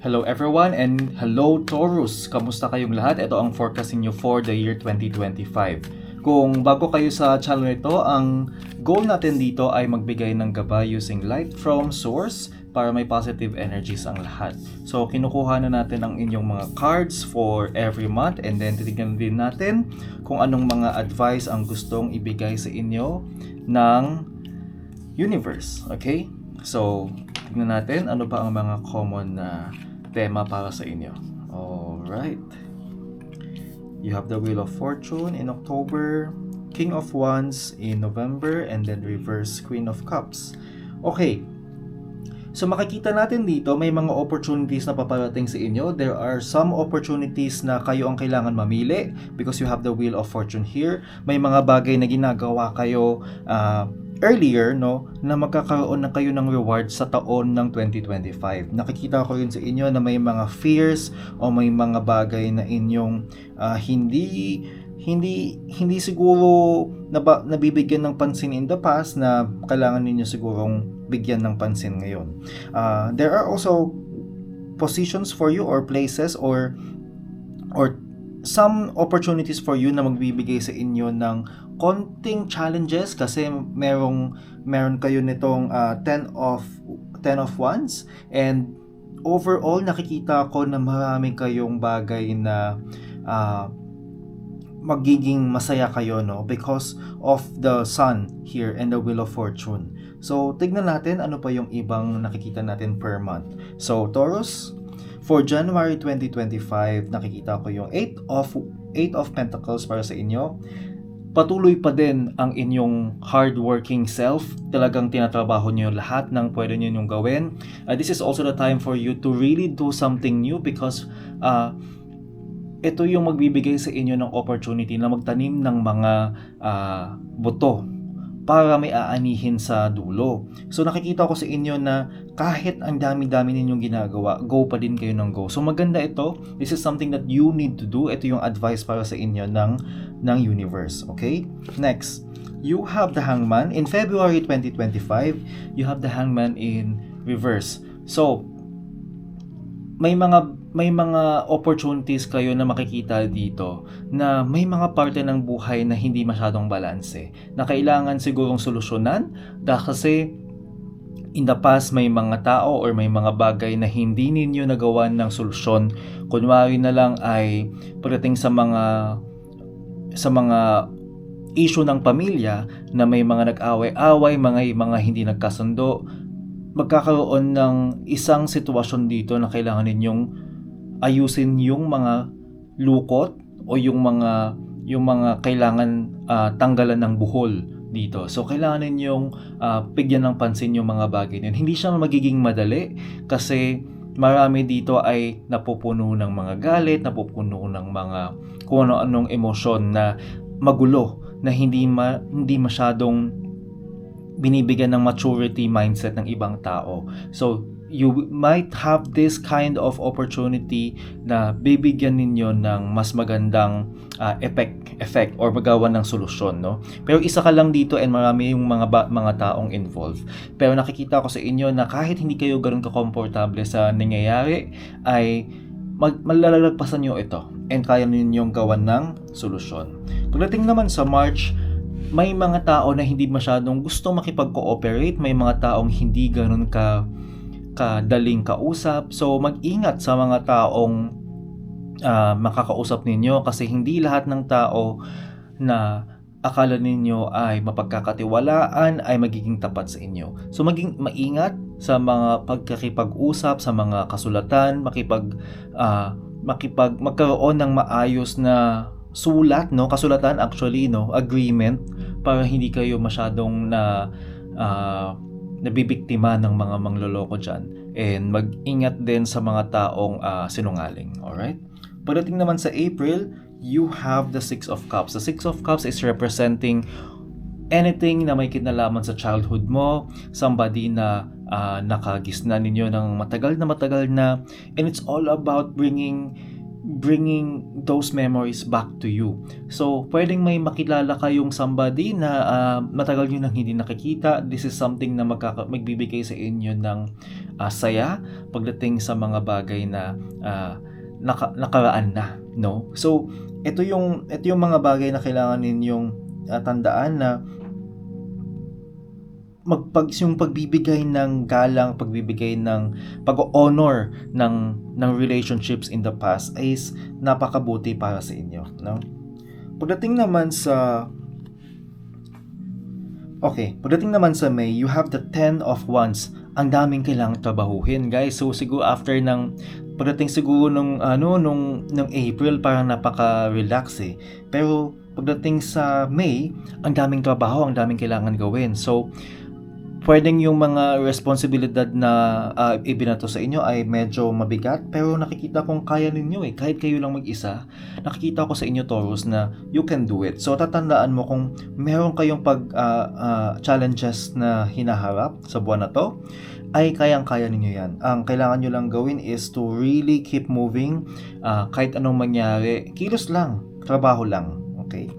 Hello everyone and hello Taurus! Kamusta kayong lahat? Ito ang forecast niyo for the year 2025. Kung bago kayo sa channel nito, ang goal natin dito ay magbigay ng gabay using light from source para may positive energies ang lahat. So kinukuha na natin ang inyong mga cards for every month and then titignan din natin kung anong mga advice ang gustong ibigay sa inyo ng universe. Okay? So, tignan natin ano ba ang mga common na tema para sa inyo. Alright. You have the Wheel of Fortune in October, King of Wands in November, and then reverse Queen of Cups. Okay. So makikita natin dito, may mga opportunities na paparating sa inyo. There are some opportunities na kayo ang kailangan mamili because you have the Wheel of Fortune here. May mga bagay na ginagawa kayo ah, earlier no na magkakaroon na kayo ng reward sa taon ng 2025. Nakikita ko rin sa inyo na may mga fears o may mga bagay na inyong ah, hindi hindi hindi siguro naba, nabibigyan ng pansin in the past na kailangan ninyo sigurong bigyan ng pansin ngayon. Ah, there are also positions for you or places or or some opportunities for you na magbibigay sa inyo ng konting challenges kasi merong meron kayo nitong ah, 10 of 10 of wands and overall nakikita ko na marami kayong bagay na ah, magiging masaya kayo no because of the sun here and the wheel of fortune. So tignan natin ano pa yung ibang nakikita natin per month. So Taurus, for January 2025 nakikita ko yung 8 of 8 of pentacles para sa inyo. Patuloy pa din ang inyong hardworking self. Talagang tinatrabaho niyo lahat ng pwede niyo yung gawin. Uh, this is also the time for you to really do something new because uh, ito yung magbibigay sa inyo ng opportunity na magtanim ng mga ah, buto para may aanihin sa dulo. So nakikita ko sa inyo na kahit ang dami-dami ninyong ginagawa, go pa din kayo ng go. So maganda ito. This is something that you need to do. Ito yung advice para sa inyo ng ng universe, okay? Next, you have the hangman in February 2025. You have the hangman in reverse. So, may mga may mga opportunities kayo na makikita dito na may mga parte ng buhay na hindi masyadong balanse na kailangan sigurong solusyonan dahil kasi in the past may mga tao or may mga bagay na hindi ninyo nagawan ng solusyon. Kunwari na lang ay pagdating sa mga sa mga issue ng pamilya na may mga nag-away-away, mga mga hindi nagkasundo, magkakaroon ng isang sitwasyon dito na kailangan ninyong ayusin yung mga lukot o yung mga yung mga kailangan ah, tanggalan ng buhol dito. So kailangan ninyong ah, bigyan ng pansin yung mga bagay na yun. Hindi siya magiging madali kasi marami dito ay napupuno ng mga galit, napupuno ng mga kung ano-anong emosyon na magulo na hindi ma, hindi masyadong binibigyan ng maturity mindset ng ibang tao. So, you might have this kind of opportunity na bibigyan ninyo ng mas magandang ah, effect, effect or magawa ng solusyon, no? Pero isa ka lang dito and marami yung mga ba- mga taong involved. Pero nakikita ko sa inyo na kahit hindi kayo ganoon ka-komportable sa nangyayari, ay mag malalagpasan nyo ito and kaya ninyong gawan ng solusyon. Pagdating naman sa March, may mga tao na hindi masyadong gusto makipag-cooperate, may mga taong hindi ganun ka kadaling kausap. So mag-ingat sa mga taong ah, makakausap ninyo kasi hindi lahat ng tao na akala ninyo ay mapagkakatiwalaan ay magiging tapat sa inyo. So maging maingat sa mga pagkakipag-usap, sa mga kasulatan, makipag ah, makipag magkaroon ng maayos na sulat no? Kasulatan actually no? Agreement para hindi kayo masyadong na ah, nabibiktima ng mga mangloloko dyan. And mag-ingat din sa mga taong ah, sinungaling alright? Pagdating naman sa April you have the Six of Cups. The Six of Cups is representing anything na may kinalaman sa childhood mo somebody na ah, nakagisna ninyo ng matagal na matagal na and it's all about bringing bringing those memories back to you. So, pwedeng may makilala kayong somebody na ah, matagal nyo nang hindi nakikita. This is something na magkaka- magbibigay sa inyo ng ah, saya, pagdating sa mga bagay na ah, naka, nakaraan na, no? So, ito yung ito yung mga bagay na kailangan ninyong ah, tandaan na magpag yung pagbibigay ng galang, pagbibigay ng pag-honor ng ng relationships in the past is napakabuti para sa inyo, no? Pagdating naman sa Okay, pagdating naman sa May, you have the 10 of Wands. Ang daming kailangang trabahuhin, guys. So siguro after ng pagdating siguro nung ano nung nung April parang napaka-relax eh. Pero pagdating sa May, ang daming trabaho, ang daming kailangan gawin. So pwedeng yung mga responsibilidad na ah, ibinato sa inyo ay medyo mabigat pero nakikita kong kaya ninyo eh kahit kayo lang mag-isa nakikita ko sa inyo Taurus na you can do it so tatandaan mo kung meron kayong pag ah, ah, challenges na hinaharap sa buwan na to ay kayang-kaya ninyo yan. Ang kailangan nyo lang gawin is to really keep moving ah, kahit anong mangyari. Kilos lang, trabaho lang. Okay?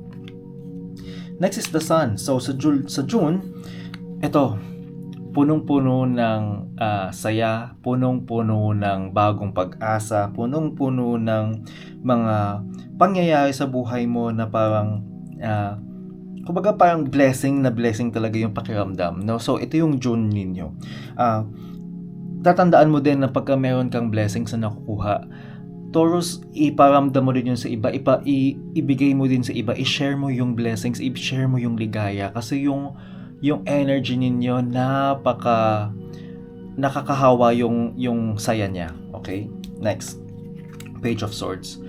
Next is the sun. So sa June, sa June, ito, punong-puno ng ah, saya, punong-puno ng bagong pag-asa, punong-puno ng mga pangyayari sa buhay mo na parang ah, kumbaga parang blessing na blessing talaga yung pakiramdam, no? So ito yung June ninyo. Ah, tatandaan mo din na pagka meron kang blessings na nakukuha, Taurus, iparamdam mo din yun sa iba, ipa, i, ibigay mo din sa iba, i-share mo yung blessings, i-share mo yung ligaya kasi yung yung energy ninyo napaka nakakahawa yung yung saya niya. Okay? Next. Page of Swords.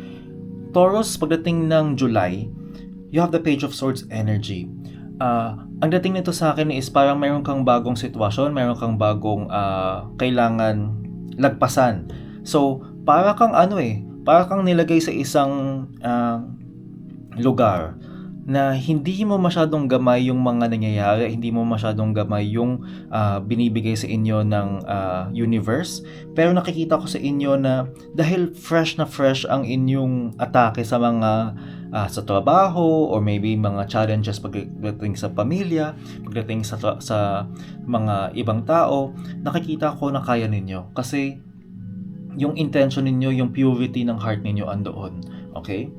Taurus, pagdating ng July, you have the Page of Swords energy. Ah, ang dating nito sa akin is parang mayroon kang bagong sitwasyon, mayroon kang bagong ah, kailangan lagpasan. So, para kang ano eh, para kang nilagay sa isang ah, lugar na hindi mo masyadong gamay yung mga nangyayari, hindi mo masyadong gamay yung ah, binibigay sa inyo ng ah, universe. Pero nakikita ko sa inyo na dahil fresh na fresh ang inyong atake sa mga ah, sa trabaho or maybe mga challenges pagdating sa pamilya, pagdating sa sa mga ibang tao, nakikita ko na kaya ninyo kasi yung intention ninyo, yung purity ng heart ninyo andoon. Okay?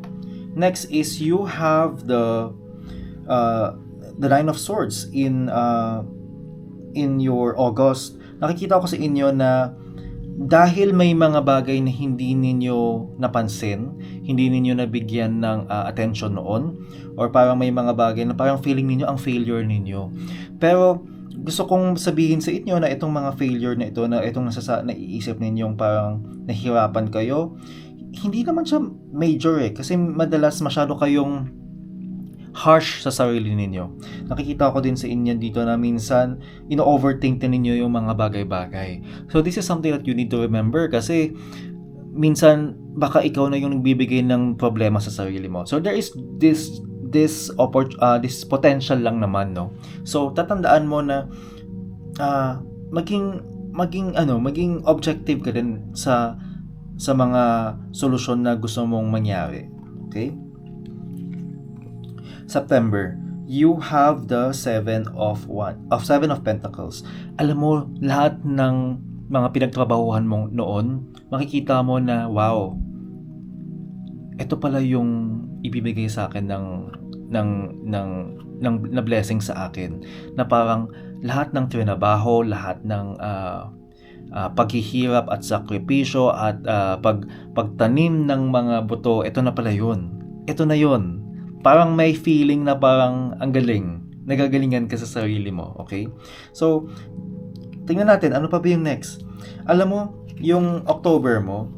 Next is you have the uh, the Nine of Swords in uh, in your August. Nakikita ko sa inyo na dahil may mga bagay na hindi ninyo napansin, hindi ninyo nabigyan ng uh, attention noon, or parang may mga bagay na parang feeling ninyo ang failure ninyo. Pero gusto kong sabihin sa inyo na itong mga failure na ito, na itong nasasa, naiisip ninyong parang nahihirapan kayo, hindi naman siya major eh. Kasi madalas masyado kayong harsh sa sarili ninyo. Nakikita ko din sa inyo dito na minsan ino-overthink din ninyo yung mga bagay-bagay. So this is something that you need to remember kasi minsan baka ikaw na yung nagbibigay ng problema sa sarili mo. So there is this this oppor- uh, this potential lang naman no. So tatandaan mo na uh, maging maging ano, maging objective ka din sa sa mga solusyon na gusto mong mangyari. Okay? September, you have the seven of one of seven of pentacles. Alam mo lahat ng mga pinagtrabahuhan mo noon, makikita mo na wow. Ito pala yung ibibigay sa akin ng ng ng ng na blessing sa akin na parang lahat ng trinabaho, lahat ng ah, ah, paghihirap at sakripisyo at ah, pag pagtanim ng mga buto, ito na pala yun. Ito na yun. Parang may feeling na parang ang galing. Nagagalingan ka sa sarili mo, okay? So, tingnan natin, ano pa ba yung next? Alam mo, yung October mo,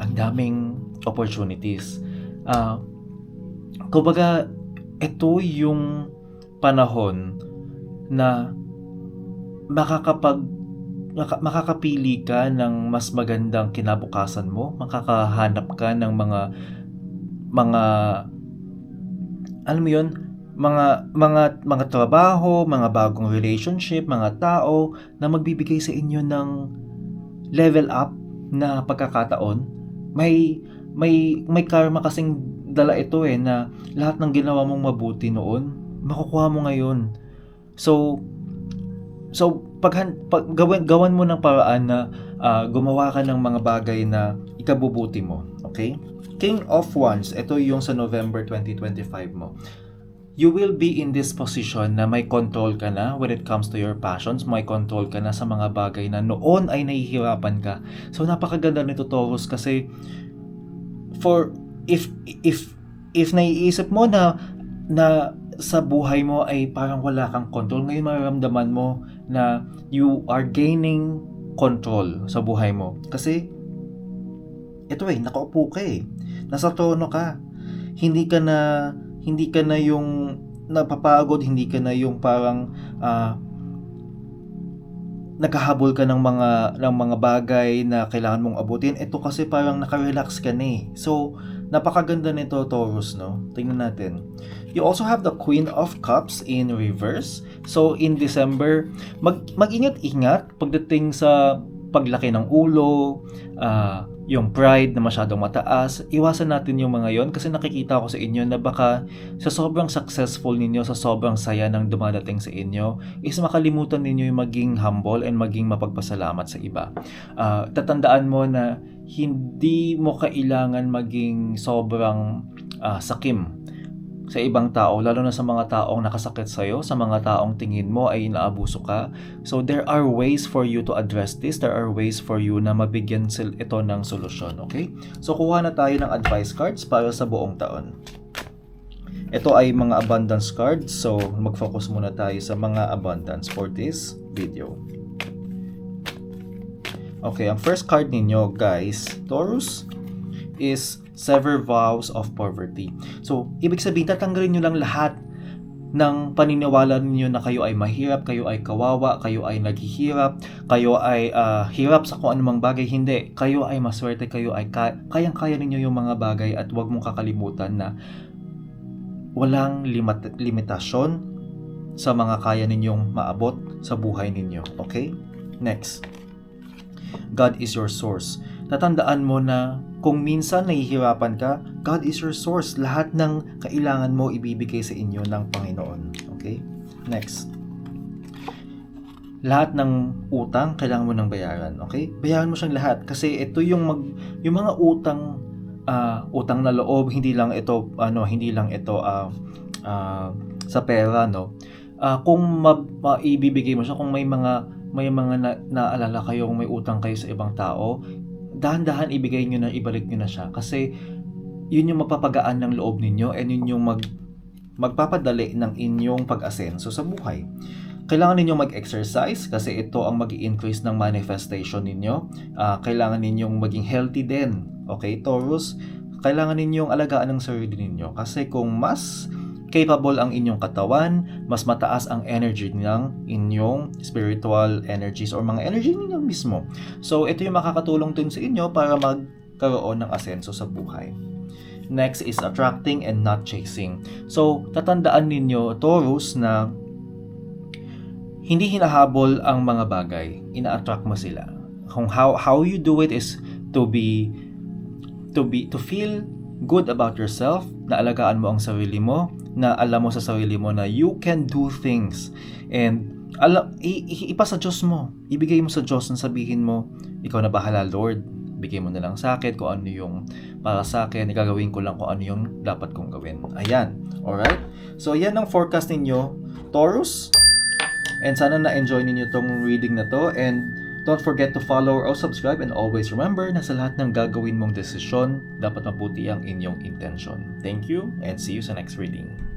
ang daming opportunities. Ah, kumbaga, ito yung panahon na makakapag maka- makakapili ka ng mas magandang kinabukasan mo, makakahanap ka ng mga mga alam mo 'yun, mga mga mga trabaho, mga bagong relationship, mga tao na magbibigay sa inyo ng level up na pagkakataon. May may may karma kasing dala ito eh na lahat ng ginawa mong mabuti noon, makukuha mo ngayon. So so pag, pag gawan, gawan mo ng paraan na ah, gumawa ka ng mga bagay na ikabubuti mo. Okay? King of Wands, ito yung sa November 2025 mo. You will be in this position na may control ka na when it comes to your passions, may control ka na sa mga bagay na noon ay nahihirapan ka. So napakaganda nito Taurus kasi for if if if naiisip mo na na sa buhay mo ay parang wala kang control, ngayon mararamdaman mo na you are gaining control sa buhay mo. Kasi ito eh, nakaupo ka eh. Nasa trono ka. Hindi ka na hindi ka na yung napapagod, hindi ka na yung parang ah, naghahabol ka ng mga ng mga bagay na kailangan mong abutin. Ito kasi parang naka-relax ka na eh. So, napakaganda nito Taurus, no? Tingnan natin. You also have the Queen of Cups in reverse. So, in December, mag mag-ingat-ingat pagdating sa paglaki ng ulo, ah, yung pride na masyadong mataas. Iwasan natin yung mga yon kasi nakikita ko sa inyo na baka sa sobrang successful ninyo, sa sobrang saya ng dumadating sa inyo, is makalimutan ninyo yung maging humble and maging mapagpasalamat sa iba. Ah, tatandaan mo na hindi mo kailangan maging sobrang ah, sakim sa ibang tao, lalo na sa mga taong nakasakit sa'yo, sa mga taong tingin mo ay inaabuso ka. So there are ways for you to address this. There are ways for you na mabigyan ito ng solusyon, okay? So kuha na tayo ng advice cards para sa buong taon. Ito ay mga abundance cards. So mag-focus muna tayo sa mga abundance for this video. Okay, ang first card ninyo, guys, Taurus, is sever vows of poverty. So, ibig sabihin, tatanggalin nyo lang lahat ng paniniwala ninyo na kayo ay mahirap, kayo ay kawawa, kayo ay naghihirap, kayo ay ah, hirap sa kung anumang bagay. Hindi. Kayo ay maswerte, kayo ay ka- kayang-kaya ninyo yung mga bagay at huwag mong kakalimutan na walang limat- limitasyon sa mga kaya ninyong maabot sa buhay ninyo. Okay? Next. God is your source. Tatandaan mo na kung minsan nahihirapan ka, God is your source. Lahat ng kailangan mo ibibigay sa inyo ng Panginoon. Okay? Next. Lahat ng utang kailangan mo nang bayaran, okay? Bayaran mo siyang lahat kasi ito yung mag yung mga utang ah, utang na loob, hindi lang ito ano, hindi lang ito ah, ah, sa pera, no? Ah, kung ma- maibibigay mo siya kung may mga may mga na, naalala kayong may utang kayo sa ibang tao, dahan-dahan ibigay nyo na, ibalik nyo na siya. Kasi yun yung magpapagaan ng loob ninyo and yun yung mag, magpapadali ng inyong pag-asenso sa buhay. Kailangan ninyong mag-exercise kasi ito ang mag increase ng manifestation ninyo. Ah, kailangan ninyong maging healthy din. Okay, Taurus? Kailangan ninyong alagaan ng sarili ninyo kasi kung mas capable ang inyong katawan, mas mataas ang energy ng inyong spiritual energies or mga energy ninyo mismo. So, ito yung makakatulong din sa inyo para magkaroon ng asenso sa buhay. Next is attracting and not chasing. So, tatandaan ninyo, Taurus, na hindi hinahabol ang mga bagay. Ina-attract mo sila. Kung how, how you do it is to be to be to feel good about yourself, na alagaan mo ang sarili mo, na alam mo sa sarili mo na you can do things and alam, i, i, ipa sa Diyos mo. Ibigay mo sa Diyos na sabihin mo, ikaw na bahala Lord. Bigay mo na lang sa akin kung ano yung para sa akin. Igagawin ko lang kung ano yung dapat kong gawin. Ayan. Alright? So, yan ang forecast ninyo. Taurus. And sana na-enjoy ninyo tong reading na to. And don't forget to follow or subscribe. And always remember na sa lahat ng gagawin mong desisyon, dapat mabuti ang inyong intention. Thank you and see you sa next reading.